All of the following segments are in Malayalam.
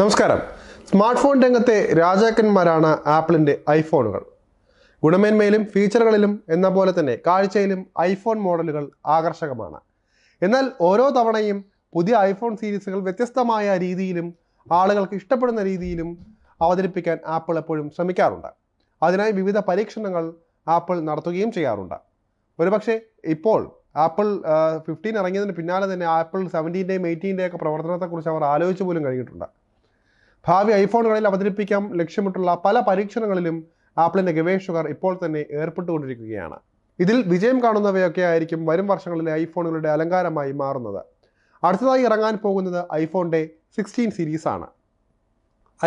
നമസ്കാരം. സ്മാർട്ട് ഫോൺ രംഗത്തെ രാജാക്കന്മാരാണ് ആപ്പിളിന്റെ ഐഫോണുകൾ. ഗുണമേന്മയിലും ഫീച്ചറുകളിലും എന്ന പോലെ തന്നെ കാഴ്ചയിലും ഐഫോൺ മോഡലുകൾ ആകർഷകമാണ്. എന്നാൽ ഓരോ തവണയും പുതിയ ഐഫോൺ സീരീസുകൾ വ്യത്യസ്തമായ രീതിയിലും ആളുകൾക്ക് ഇഷ്ടപ്പെടുന്ന രീതിയിലും അവതരിപ്പിക്കാൻ ആപ്പിൾ എപ്പോഴും ശ്രമിക്കാറുണ്ട്. അതിനായി വിവിധ പരീക്ഷണങ്ങൾ ആപ്പിൾ നടത്തുകയും ചെയ്യാറുണ്ട്. ഒരുപക്ഷെ ഇപ്പോൾ ആപ്പിൾ ഫിഫ്റ്റീൻ ഇറങ്ങിയതിന് പിന്നാലെ തന്നെ ആപ്പിൾ സെവന്റീന്റെയും എയ്റ്റീന്റെയും ഒക്കെ പ്രവർത്തനത്തെക്കുറിച്ച് അവർ ആലോചിച്ച് പോലും കഴിഞ്ഞിട്ടുണ്ട്. ഭാവി ഐഫോണുകളിൽ അവതരിപ്പിക്കാൻ ലക്ഷ്യമിട്ടുള്ള പല പരീക്ഷണങ്ങളിലും ആപ്പിളിന്റെ ഗവേഷകർ ഇപ്പോൾ തന്നെ ഏർപ്പെട്ടുകൊണ്ടിരിക്കുകയാണ്. ഇതിൽ വിജയം കാണുന്നവയൊക്കെ ആയിരിക്കും വരും വർഷങ്ങളിലെ ഐഫോണുകളുടെ അലങ്കാരമായി മാറുന്നത്. അടുത്തതായി ഇറങ്ങാൻ പോകുന്നത് ഐഫോണിന്റെ സിക്സ്റ്റീൻ സീരീസ് ആണ്.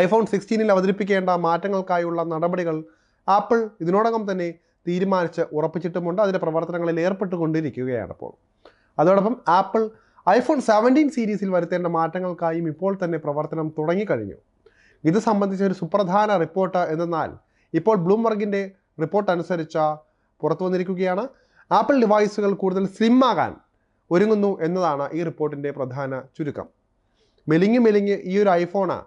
ഐഫോൺ സിക്സ്റ്റീനിൽ അവതരിപ്പിക്കേണ്ട മാറ്റങ്ങൾക്കായുള്ള നടപടികൾ ആപ്പിൾ ഇതിനോടകം തന്നെ തീരുമാനിച്ച് ഉറപ്പിച്ചിട്ടുമുണ്ട്. അതിന്റെ പ്രവർത്തനങ്ങളിൽ ഏർപ്പെട്ടുകൊണ്ടിരിക്കുകയാണ് ഇപ്പോൾ. അതോടൊപ്പം ആപ്പിൾ ഐഫോൺ സെവന്റീൻ സീരീസിൽ വരുത്തേണ്ട മാറ്റങ്ങൾക്കായും ഇപ്പോൾ തന്നെ പ്രവർത്തനം തുടങ്ങിക്കഴിഞ്ഞു. ഇത് സംബന്ധിച്ച ഒരു സുപ്രധാന റിപ്പോർട്ട് എന്തെന്നാൽ ഇപ്പോൾ ബ്ലൂംബർഗിന്റെ റിപ്പോർട്ട് അനുസരിച്ച പുറത്തു വന്നിരിക്കുകയാണ്. ആപ്പിൾ ഡിവൈസുകൾ കൂടുതൽ സ്ലിം ആകാൻ ഒരുങ്ങുന്നു എന്നതാണ് ഈ റിപ്പോർട്ടിന്റെ പ്രധാന ചുരുക്കം. മെലിങ്ങി മെലിങ്ങി ഈ ഒരു ഐഫോണ്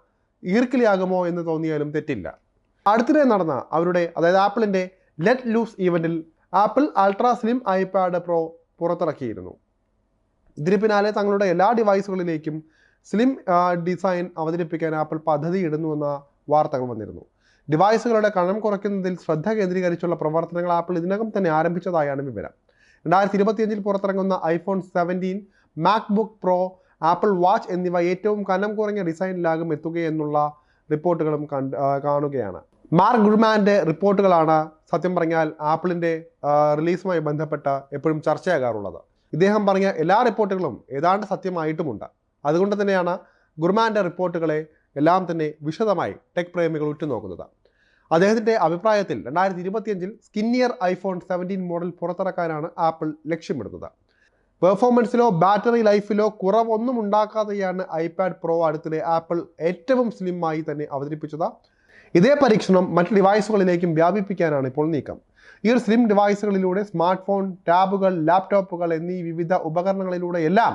ഈർക്കിലിയാകുമോ എന്ന് തോന്നിയാലും തെറ്റില്ല. അടുത്തിടെ നടന്ന അവരുടെ അതായത് ആപ്പിളിന്റെ let loose ഈവന്റിൽ Apple ultra slim iPad Pro പുറത്തിറക്കിയിരുന്നു. ഇതിന് പിന്നാലെ തങ്ങളുടെ എല്ലാ ഡിവൈസുകളിലേക്കും സ്ലിം ഡിസൈൻ അവതരിപ്പിക്കാൻ ആപ്പിൾ പദ്ധതി ഇടുന്നുവെന്ന വാർത്തകൾ വന്നിരുന്നു. ഡിവൈസുകളുടെ കണം കുറയ്ക്കുന്നതിൽ ശ്രദ്ധ കേന്ദ്രീകരിച്ചുള്ള പ്രവർത്തനങ്ങൾ ആപ്പിൾ ഇതിനകം തന്നെ ആരംഭിച്ചതായാണ് വിവരം. രണ്ടായിരത്തി ഇരുപത്തിയഞ്ചിൽ പുറത്തിറങ്ങുന്ന iPhone seventeen MacBook Pro Apple watch എന്നിവ ഏറ്റവും കനം കുറഞ്ഞ ഡിസൈനിലാകും എത്തുകയെന്നുള്ള റിപ്പോർട്ടുകളും കാണുകയാണ്. മാർക്ക് ഗുഡ്മാന്റെ റിപ്പോർട്ടുകളാണ് സത്യം പറഞ്ഞാൽ ആപ്പിളിന്റെ റിലീസുമായി ബന്ധപ്പെട്ട എപ്പോഴും ചർച്ചയാകാറുള്ളത്. ഇദ്ദേഹം പറഞ്ഞ എല്ലാ റിപ്പോർട്ടുകളും ഏതാണ്ട് സത്യമായിട്ടുമുണ്ട്. അതുകൊണ്ട് തന്നെയാണ് ഗുർമാന്റെ റിപ്പോർട്ടുകളെ എല്ലാം തന്നെ വിശദമായി ടെക് പ്രേമികൾ ഉറ്റുനോക്കുന്നത്. അദ്ദേഹത്തിന്റെ അഭിപ്രായത്തിൽ രണ്ടായിരത്തി ഇരുപത്തിയഞ്ചിൽ സ്കിന്നിയർ ഐഫോൺ സെവന്റീൻ മോഡൽ പുറത്തിറക്കാനാണ് ആപ്പിൾ ലക്ഷ്യമിടുന്നത്. പെർഫോമൻസിലോ ബാറ്ററി ലൈഫിലോ കുറവൊന്നും ഉണ്ടാക്കാതെയാണ് ഐപാഡ് പ്രോ അടുത്തിടെ ആപ്പിൾ ഏറ്റവും സ്ലിമ്മായി തന്നെ അവതരിപ്പിച്ചത്. ഇതേ പരീക്ഷണം മറ്റ് ഡിവൈസുകളിലേക്കും വ്യാപിപ്പിക്കാനാണ് ഇപ്പോൾ നീക്കം. ഈ ഒരു സ്ലിം ഡിവൈസുകളിലൂടെ സ്മാർട്ട് ഫോൺ ടാബുകൾ ലാപ്ടോപ്പുകൾ എന്നീ വിവിധ ഉപകരണങ്ങളിലൂടെ എല്ലാം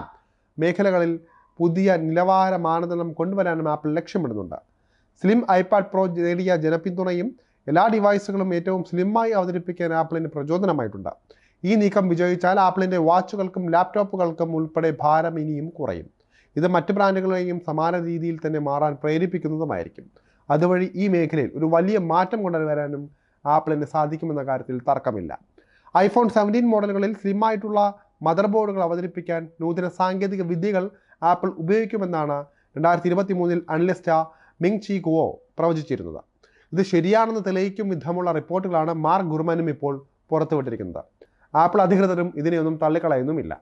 മേഖലകളിൽ പുതിയ നിലവാര മാനദണ്ഡം കൊണ്ടുവരാനും ആപ്പിൾ ലക്ഷ്യമിടുന്നുണ്ട്. സ്ലിം ഐപാഡ് പ്രോ നേടിയ ജനപിന്തുണയും എല്ലാ ഡിവൈസുകളും ഏറ്റവും സ്ലിമ്മായി അവതരിപ്പിക്കാൻ ആപ്പിളിന് പ്രചോദനമായിട്ടുണ്ട്. ഈ നീക്കം വിജയിച്ചാൽ ആപ്പിളിന്റെ വാച്ചുകൾക്കും ലാപ്ടോപ്പുകൾക്കും ഉൾപ്പെടെ ഭാരം ഇനിയും കുറയും. ഇത് മറ്റ് ബ്രാൻഡുകളെയും സമാന രീതിയിൽ തന്നെ മാറാൻ പ്രേരിപ്പിക്കുന്നതുമായിരിക്കും. അതുവഴി ഈ മേഖലയിൽ ഒരു വലിയ മാറ്റം കൊണ്ടുവരാനും ആപ്പിളിന് സാധിക്കുമെന്ന കാര്യത്തിൽ തർക്കമില്ല. ഐഫോൺ സെവന്റീൻ മോഡലുകളിൽ സ്ലിമ്മായിട്ടുള്ള മദർ ബോർഡുകൾ അവതരിപ്പിക്കാൻ നൂതന സാങ്കേതിക വിദ്യകൾ ആപ്പിൾ ഉപയോഗിക്കുമെന്നാണ് രണ്ടായിരത്തി ഇരുപത്തി മൂന്നിൽ അനലിസ്റ്റ മിങ് ചി കുവോ പ്രവചിച്ചിരുന്നത്. ഇത് ശരിയാണെന്ന് തെളിയിക്കും വിധമുള്ള റിപ്പോർട്ടുകളാണ് മാർക്ക് ഗുർമാനും ഇപ്പോൾ പുറത്തുവിട്ടിരിക്കുന്നത്. ആപ്പിൾ അധികൃതരും ഇതിനെയൊന്നും തള്ളിക്കളയുന്നുമില്ല.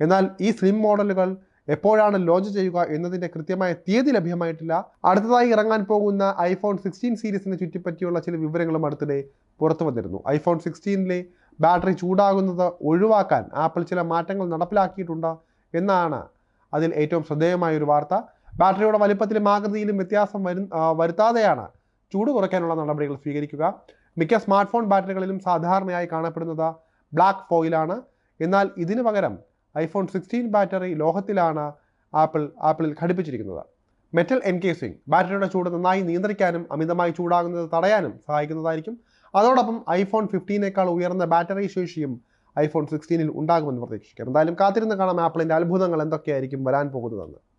എന്നാൽ ഈ സ്ലിം മോഡലുകൾ എപ്പോഴാണ് ലോഞ്ച് ചെയ്യുക എന്നതിന്റെ കൃത്യമായ തീയതി ലഭ്യമായിട്ടില്ല. അടുത്തതായി ഇറങ്ങാൻ പോകുന്ന ഐഫോൺ സിക്സ്റ്റീൻ സീരീസിനെ ചുറ്റിപ്പറ്റിയുള്ള ചില വിവരങ്ങളും അടുത്തിടെ പുറത്തു വന്നിരുന്നു ഐഫോൺ സിക്സ്റ്റീനിലെ ബാറ്ററി ചൂടാകുന്നത് ഒഴിവാക്കാൻ ആപ്പിൾ ചില മാറ്റങ്ങൾ നടപ്പിലാക്കിയിട്ടുണ്ട് എന്നാണ് അതിൽ ഏറ്റവും ശ്രദ്ധേയമായ ഒരു വാർത്ത. ബാറ്ററിയുടെ വലിപ്പത്തിലും ആകൃതിയിലും വ്യത്യാസം വരു വരുത്താതെയാണ് ചൂട് കുറയ്ക്കാനുള്ള നടപടികൾ സ്വീകരിക്കുക. മിക്ക സ്മാർട്ട് ഫോൺ ബാറ്ററികളിലും സാധാരണയായി കാണപ്പെടുന്നത് ബ്ലാക്ക് ഫോയിലാണ്. എന്നാൽ ഇതിനു പകരം ഐഫോൺ സിക്സ്റ്റീൻ ബാറ്ററി ലോഹത്തിലാണ് ആപ്പിൾ ആപ്പിളിൽ ഘടിപ്പിച്ചിരിക്കുന്നത്. മെറ്റൽ എൻകേസിംഗ് ബാറ്ററിയുടെ ചൂട് നന്നായി നിയന്ത്രിക്കാനും അമിതമായി ചൂടാകുന്നത് തടയാനും സഹായിക്കുന്നതായിരിക്കും. അതോടൊപ്പം ഐഫോൺ ഫിഫ്റ്റീനേക്കാൾ ഉയർന്ന ബാറ്ററി ശേഷിയും ഐഫോൺ സിക്സ്റ്റീനിൽ ഉണ്ടാകുമെന്ന് പ്രതീക്ഷിക്കാം. എന്തായാലും കാത്തിരുന്ന് കാണാം ആപ്പിളിന്റെ അത്ഭുതങ്ങൾ എന്തൊക്കെയായിരിക്കും വരാൻ പോകുന്നതെന്ന്.